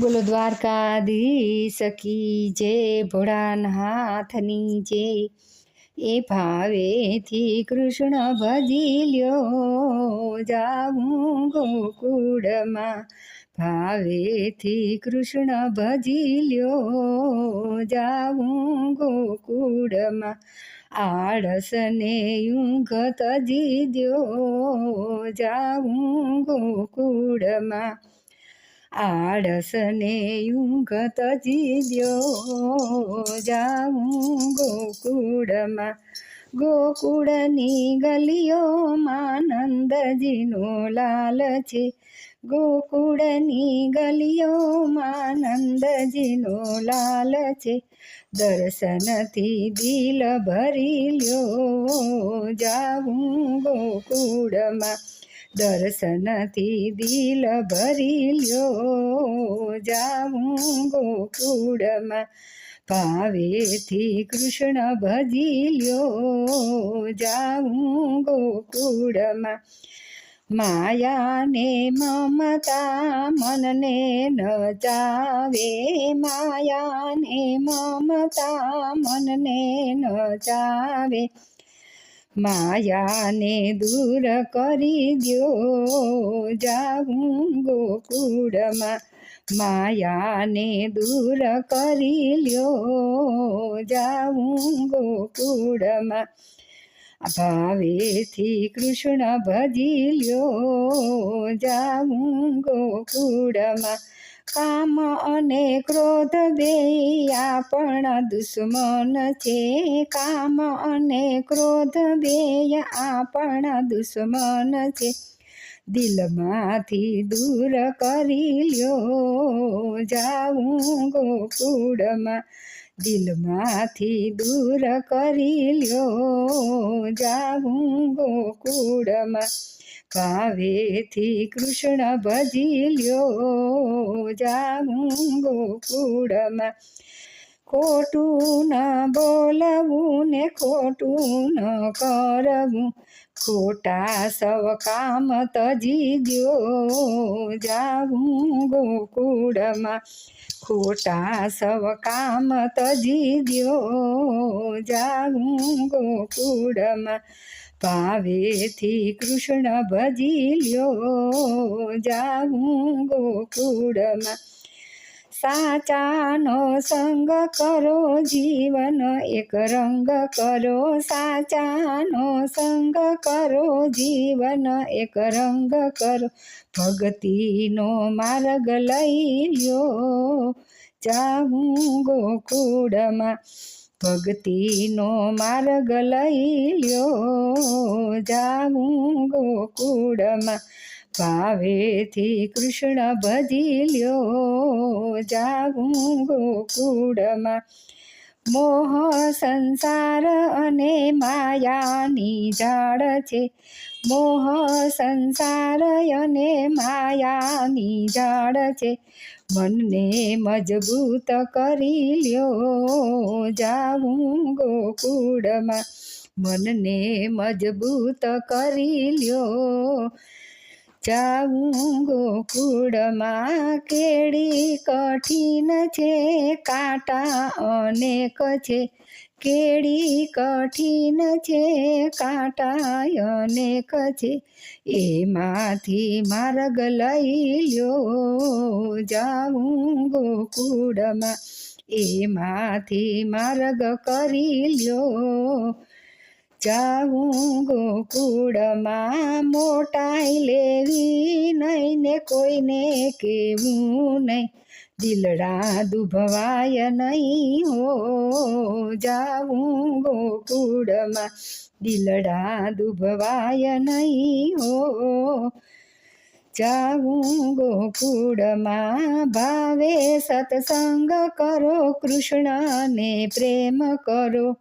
બોલો, દ્વારકાધીશ કી જય ભોળાનાથની જય એ ભાવેથી કૃષ્ણ ભજી લ્યો જાવું ગોકુળમાં. ભાવેથી કૃષ્ણ ભજી લ્યો જાવું ગોકુળમાં. આળસને ઊંઘ તજી દ્યો જાવું ગોકુળમાં. આળસને ઊંઘ તજી દ્યો જાઉં ગોકુળમાં, ગોકુળની ગલીઓમાં નંદજીનો લાલ છે. ગોકુળની ગલીઓમાં નંદજીનો લાલ છે. દર્શનથી દિલ ભરી લ્યો. જાઉં ગોકુળમાં દર્શનથી દિલ ભરી લ્યો જાઉં ગોકુળમાં, ભાવેથી કૃષ્ણ ભજી લ્યો જાઉં ગોકુળમાં, માયાને મમતા મનને ન જાવે માયાને મમતા મનને ન જાવે માયાને દૂર કરી દો જાઉં ગોકુળમાં માયાને દૂર કરી લ્યો. જાઉં ગોકુળમાં ભાવેથી કૃષ્ણ ભજી લ્યો. જાઉં ગોકુળમાં કામ અને ક્રોધ બે આપણ દુશ્મન છે કામ અને ક્રોધ બે આપણ દુશ્મન છે. દિલમાંથી દૂર કરી લ્યો, જાઉં ગોકુળમાં. દિલમાંથી દૂર કરી લ્યો, જાઉં ગોકુળમાં. ભાવેથી કૃષ્ણ ભજી લ્યો જાઉં ગોકુળમાં. ખોટું ન બોલવું ને ખોટું ન કરવું. ખોટા સવ કામ તજી દ્યો જાવું ગોકુળમાં. ખોટા સવ કામ તજી દ્યો જાવું ગોકુળમાં. ભાવેથી કૃષ્ણ ભજી લ્યો જાઉં ગોકુળમાં. સાચાનો સંગ કરો, જીવન એક રંગ કરો. સાચાનો સંગ કરો, જીવન એક રંગ કરો. ભક્તિનો માર્ગ લઈ લ્યો. જાઉં ગોકુળમાં. ભક્તિનો માર્ગ લઈ લ્યો. જાવું ગોકુળમાં ભાવેથી કૃષ્ણ ભજી લ્યો. જાવું ગોકુળમાં મોહ, સંસાર અને માયાની ઝાડ છે. મોહ, સંસાર અને માયાની ઝાડ છે. મનને મજબૂત કરી લ્યો. જાઉં ગોકુળમાં મનને મજબૂત કરી લ્યો. જાઉં ગોકુળમાં કેળી કઠિન છે, કાંટા અનેક છે. કેળી કઠિન છે કાંટા અનેક છે. એમાંથી માર્ગ લઈ લ્યો, જાઉં ગોકુળમાં. એમાંથી માર્ગ કરી લ્યો, જાઉં ગોકુળમાં. મોટાઈ લેવી નહીં ને કોઈને કેવું નહીં. દિલડા દુભવાય નહીં હો જાવું ગોકુળમાં. દિલડા દુભવાય નહીં હો, જાઉં ગોકુળમાં. ભાવે સત્સંગ કરો, કૃષ્ણને પ્રેમ કરો.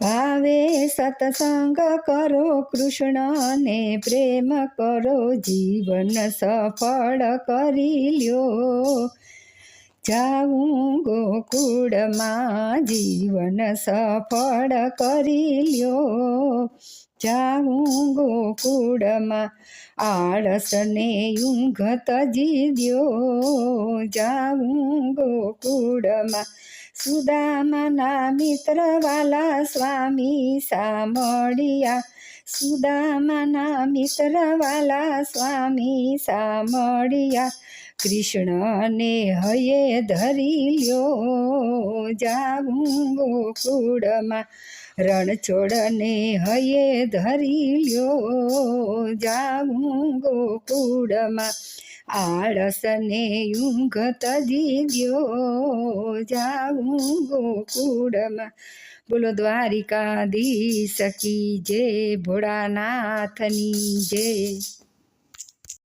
ભાવે સત્સંગ કરો, કૃષ્ણને પ્રેમ કરો, જીવન સફળ કરી લ્યો. જાઉં ગોકુળમાં જીવન સફળ કરી લ્યો. જાઉં ગોકુળમાં આળસને ઊંઘ તજી દ્યો. જાઉં ગોકુળમાં સુદામાના મિત્રવાલા સ્વામી સામળિયા સુદામાના મિત્રવાલા સ્વામી સામળિયા કૃષ્ણને હયે ધરી લ્યો જાવું ગોકુળમાં. રણછોડને હયે ધરી લ્યો જાવું ગોકુળમાં. આળસને ઊંઘ તજી ગયો જાવું ગોકુળમાં. બોલો દ્વારિકાધીશ સકી જે ભોળાનાથની જય.